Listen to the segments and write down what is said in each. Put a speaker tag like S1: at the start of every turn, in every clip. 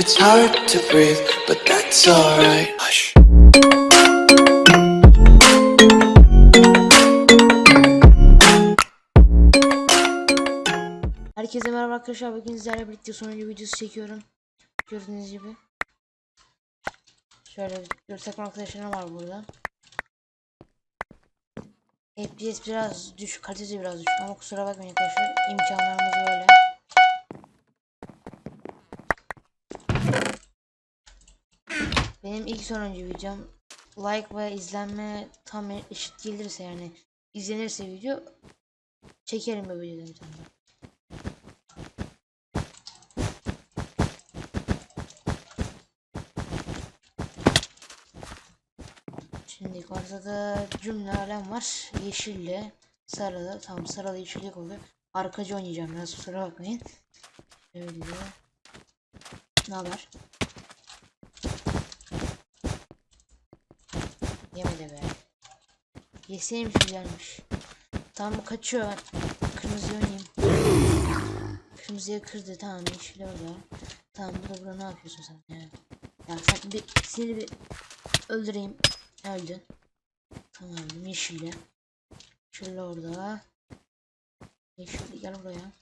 S1: It's hard to breathe, but that's alright. Hush.
S2: Herkese merhaba arkadaşlar. Bugün sizlerle birlikte sonuncu videosu çekiyorum. Gördüğünüz gibi. Şöyle takım arkadaşlarım var burada. FPS biraz düşük, kalitesi biraz düşük ama kusura bakmayın arkadaşlar. İmkanlarımız böyle. Benim ilk sonuncu videom like ve izlenme tam eşit gelirse yani izlenirse video çekerim bu videodan bir tane. Şimdi ortada cümle alem var. Yeşille, sarılı. Tamam sarılı yeşillik oluyor. Arkacı oynayacağım biraz kusura bakmayın. Şöyle. Ne haber? Yemedi be. Yeseymiş güzelmiş. Bu kaçıyor. Ben Kırmızı oynayayım. Kırmızıya kırdı tamam yeşil orada. Tamam bu da burada ne yapıyorsun sen ya? Ya sen bir seni bir öldüreyim. Öldün. Tamam yeşille. Şöyle orada. Yeşil gel buraya.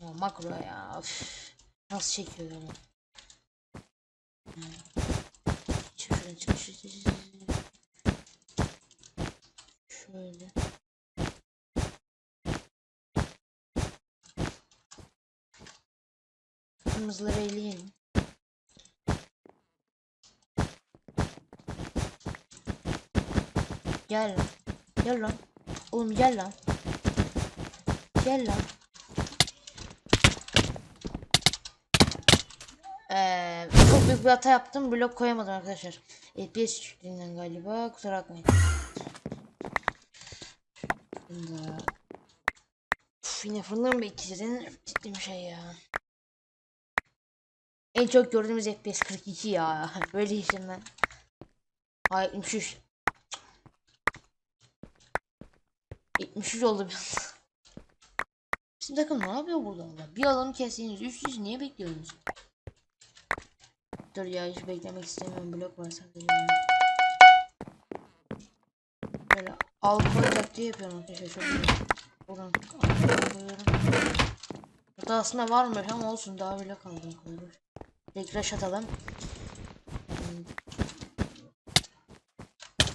S2: Ya makro ya. Üf. Nasıl çekiyor onu? Çık çık. Şöyle. Kırmızıları eleyelim. Gel lan. Gel lan. Oğlum gel lan. Gel lan. Ee, büyük bir hata yaptım. Blok koyamadım arkadaşlar. FPS düşüklüğünden galiba. Kusura bakmayın. Şimdi... Uf, yine fırını mı bekleyeceksin? Ciddi bir şey ya. En çok gördüğümüz FPS 42 ya. Böyle işim ben. Hayır 73. 73 oldu bir anda. Bizim takım ne yapıyor burada? Bir adamı kestiğiniz 300 niye bekliyorsunuz? Dur ya hiç beklemek istemiyorum blok var sadece. Böyle alkol taktiği yapıyorum arkadaşlar çok iyi. Buradan koyuyorum. Burada aslında varmış ama olsun daha bile kaldı o kadar. Direkt rush atalım. Hmm.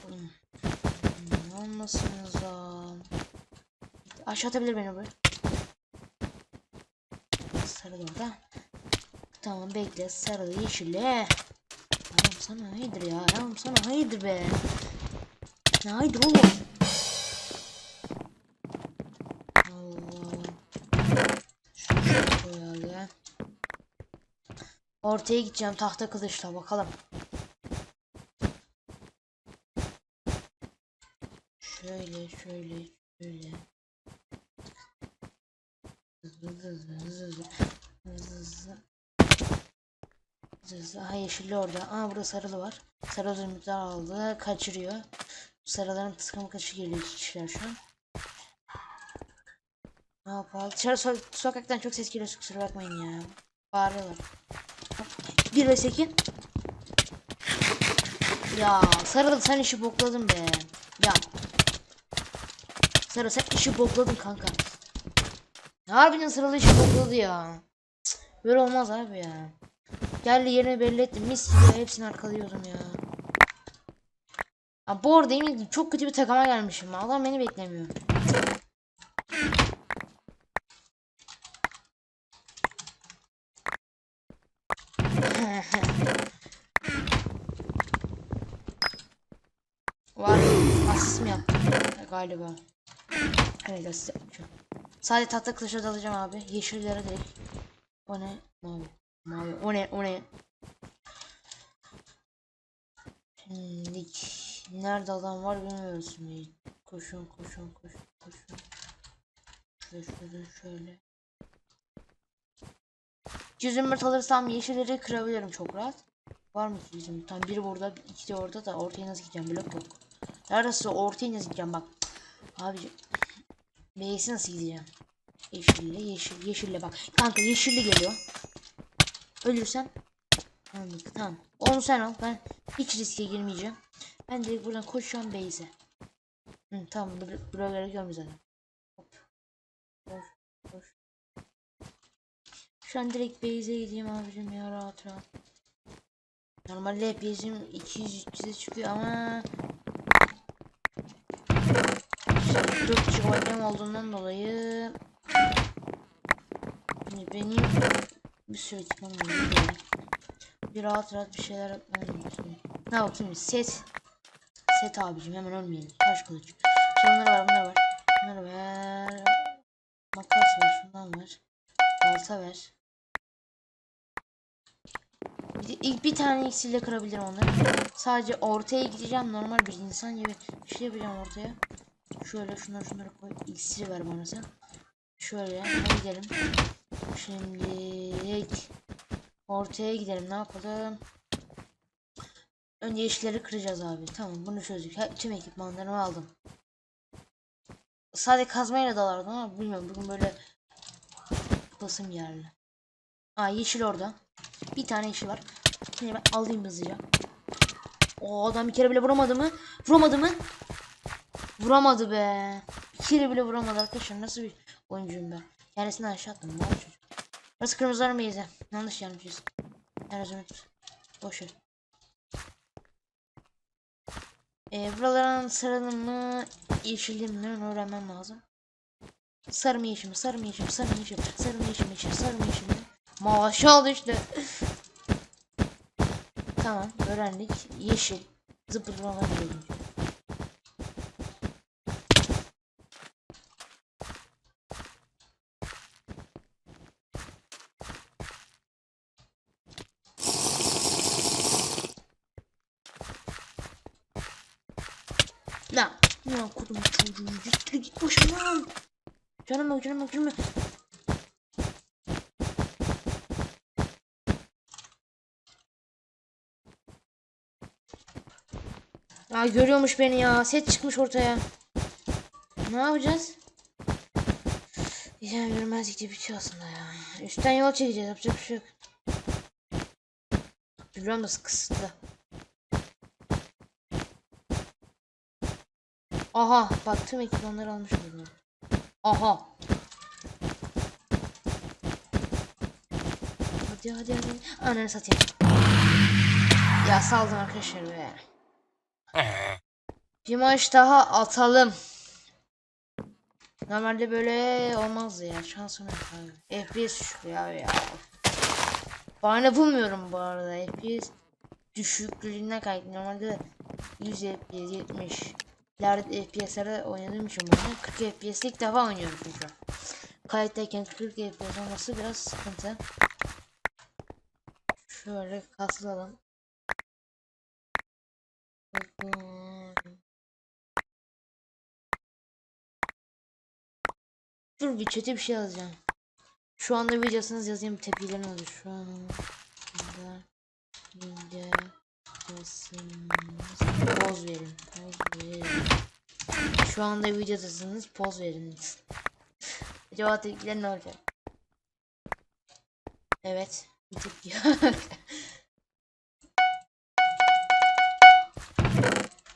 S2: Hmm. Olmasınız lan. Aşağı atabilir beni buraya. Sarı da orada. Tamam bekle sarılı yeşille. Tamam sana hayırdır ya. Tamam sana hayırdır be. Ne hayırdır oğlum. Ortaya gideceğim tahta kılıçla bakalım. Şöyle şöyle şöyle. Aha yeşilli orada. Aa burada sarılı var. Sarı zümrütler aldı. Kaçırıyor. Sarıların kıskanma kaçı geliyor kişiler şu an. Ne yapalım? Dışarı so sokaktan çok ses geliyor kusura bakmayın ya. Bağırıyorlar. Bir ve sekin. Ya sarılı sen işi bokladın be. Ya. Sarı sen işi bokladın kanka. Harbiden sıralı işi bokladı ya. Cık, Böyle olmaz abi ya. Geldi yerini belli ettim. Mis gibi hepsini arkalıyordum ya. Ha, bu arada yemin ederim çok kötü bir takıma gelmişim. Adam beni beklemiyor. Var. Asist mi yaptım? Galiba. Evet asist yapmışım. Sadece tahta kılıçla dalacağım abi. Yeşillere direkt. O ne? Mavi. Mavi. O ne? O ne? Şimdi nerede adam var bilmiyoruz şimdi. Koşun koşun koşun koşun. Şöyle şöyle şöyle. Zümrüt alırsam yeşilleri kırabilirim çok rahat. Var mı zümrüt? Tam biri burada, iki de orada da ortaya nasıl gideceğim? Blok yok. Neredeyse ortaya nasıl gideceğim bak. Abi B'si nasıl gideceğim? Yeşille yeşil yeşille bak. Kanka yeşilli geliyor. Ölürsem tamam. Onu sen al. Ben hiç riske girmeyeceğim. Ben de buradan koşacağım base'e. Hı, tamam bur buralara görmüyor zaten. Hop. Koş, koş. Şu an direkt base'e gideyim abicim ya rahat rahat. Normalde hep bizim 200-300'e çıkıyor ama işte 4 kişi oynam olduğundan dolayı benim bir sürü var. böyle. Bir rahat rahat bir şeyler yapmam lazım. Ne bakayım set. Set abicim hemen ölmeyelim. Taş kılıç. Şimdi bunlar var bunlar var. Bunları ver. Makas var şundan ver. Balta ver. Bir, de ilk bir tane iksirle kırabilirim onları. Sadece ortaya gideceğim normal bir insan gibi bir şey yapacağım ortaya. Şöyle şunları şunları koy. İksiri ver bana sen. Şöyle hadi gidelim. Şimdi ortaya gidelim ne yapalım? Önce işleri kıracağız abi. Tamam bunu çözdük. He, tüm ekipmanlarımı aldım. Sadece kazmayla dalardım ama bilmiyorum bugün böyle basım yerli. Aa yeşil orada. Bir tane yeşil var. Şimdi ben alayım hızlıca. O adam bir kere bile vuramadı mı? Vuramadı mı? Vuramadı be. Bir kere bile vuramadı arkadaşlar. Nasıl bir oyuncuyum ben? Yerisinden aşağı attım. Ne çocuk? Burası kırmızılar mıyız ya? Yanlış yanlışız. Her unut. Boş ver. Ee, buraların sarılı mı yeşilli mi öğrenmem lazım. Sarı mı yeşil mi? Sarı mı yeşil mi? Sarı mı yeşil mi? Sarı mı yeşil mi? Sarı mı yeşil mi? Maşallah işte. tamam öğrendik. Yeşil. Zıpır buralar gördüm. Ya, ya kudum çocuğu. Git git başımdan. Canım canım yok. Ya görüyormuş beni ya. Set çıkmış ortaya. Ne yapacağız? Ya görmezlikte bitiyor aslında ya. Üstten yol çekeceğiz. Yapacak bir şey yok. Biliyorum da kısıtlı. Aha bak tüm ekipmanları almış bunlar. Aha. Hadi hadi hadi. Ananı satayım. Ya saldım arkadaşlar be. Bir maç daha atalım. Normalde böyle olmazdı ya. Şansım yok abi. FPS düşük ya ya. Bahane bulmuyorum bu arada. FPS düşüklüğüne kaydı. Normalde 100 FPS 70 ileride FPS'lerde oynadığım için bunu 40 FPS ilk defa oynuyorum çünkü. Kayıttayken 40 FPS olması biraz sıkıntı. Şöyle kaslalım. Dur bir chat'e bir şey yazacağım. Şu anda videosunuz yazayım tepkilerini alır. Şu anda videosunuz poz verin. Poz verin. Şu anda videodasınız poz verin. Acaba tepkiler ne olacak? Evet. Bir tepki.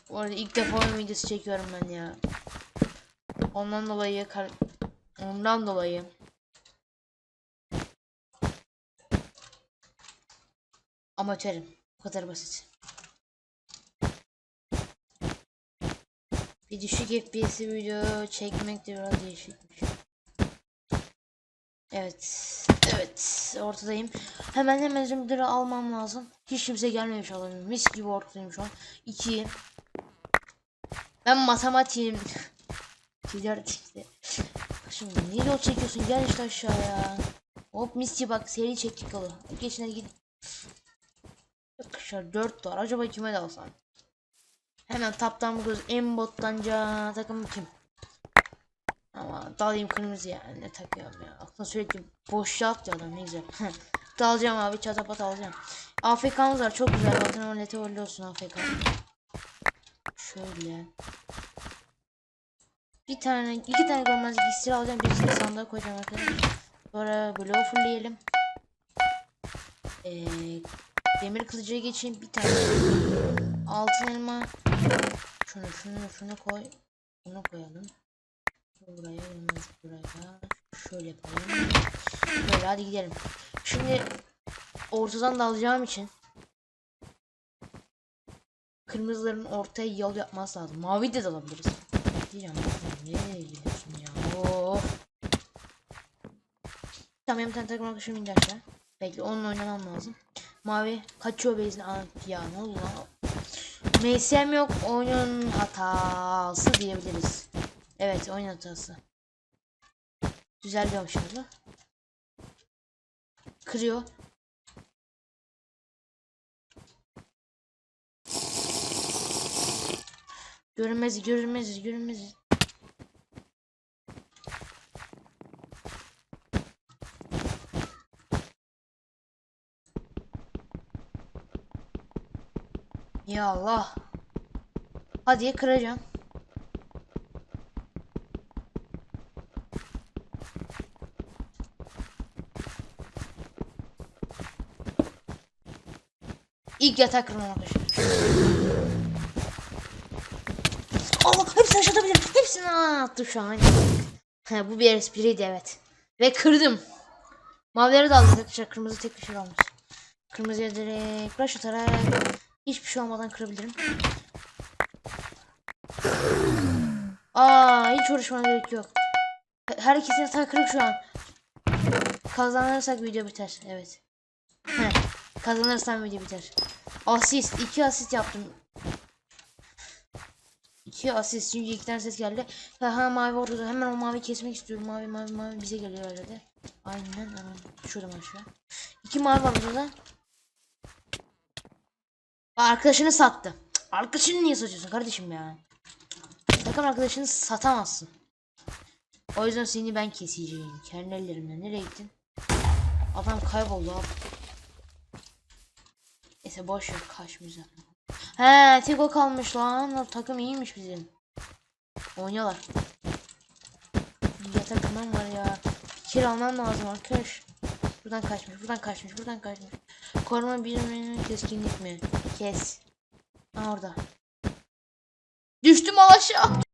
S2: Bu arada ilk defa oyun videosu çekiyorum ben ya. Ondan dolayı kar ondan dolayı amatörüm. Bu kadar basit. Bir düşük FPS video çekmek de biraz değişikmiş. Evet. Evet. Ortadayım. Hemen hemen zümrütleri almam lazım. Hiç kimse gelmemiş olabilir. Mis gibi ortadayım şu an. 2 Ben matematiğim. Ticaret işte. Şimdi niye yol çekiyorsun? Gel işte aşağıya. Hop misli bak seri çektik yolu. Geçin hadi gidin. Arkadaşlar 4 var. Acaba kime dalsam? Hemen taptan bakıyoruz. En bottanca takım kim? Ama dalayım kırmızı yani ne takıyorum ya. Aklına sürekli boş at ya adam ne güzel. Dalacağım abi çatapat alacağım. AFK'mız var çok güzel. Bakın o nete olsun AFK. Şöyle. Bir tane, iki tane görmezlik iksiri alacağım. Birisini sandığa koyacağım arkadaşlar. Sonra bloğu fullleyelim. Ee, demir kılıcıya geçeyim. Bir tane altın elma. Şunu şunu şunu koy. Bunu koyalım. Buraya yalnız buraya. Şöyle yapalım. Böyle hadi gidelim. Şimdi ortadan da alacağım için kırmızıların ortaya yol yapması lazım. Mavi de dalabiliriz. Diyeceğim nereye gidiyorsun ya? Of. Tamam benim tane takım arkadaşım indi aşağı. Bekle onunla oynamam lazım. Mavi kaçıyor. Aa, Ya ne oldu lan? MSM yok oyunun hatası diyebiliriz. Evet oyun hatası. Düzeldi inşallah. Kırıyor. Görünmez, görünmez, görünmez. Ya Allah. Hadi kıracağım. İlk yatak kırmam arkadaşlar. Allah hepsini aşağıda bilirim. Hepsini attı şu an. He, bu bir espriydi evet. Ve kırdım. Mavileri de aldık arkadaşlar. Kırmızı tek bir şey olmuş. Kırmızıya direkt rush atarak hiçbir şey olmadan kırabilirim. Aa hiç uğraşmana gerek yok. Her ikisini yatağı kırık şu an. Kazanırsak video biter. Evet. Heh. Kazanırsam video biter. Asist. iki asist yaptım. İki asist. Çünkü iki tane ses geldi. Ha, ha mavi orada. Hemen o mavi kesmek istiyorum. Mavi mavi mavi bize geliyor öyle de. Aynen hemen. Şuradan aşağı. İki mavi var burada. Arkadaşını sattı. Arkadaşını niye satıyorsun kardeşim ya? Takım arkadaşını satamazsın. O yüzden seni ben keseceğim. Kendi ellerimle. Nereye gittin? Adam kayboldu abi. Neyse boş ver zaten. He tek o kalmış lan. Takım iyiymiş bizim. Oynuyorlar. Ya takımım var ya. Fikir almam lazım arkadaş. Buradan kaçmış, buradan kaçmış, buradan kaçmış. Koruma biriminin keskinlik mi? Kes. Ha orada. Düştüm al aşağı.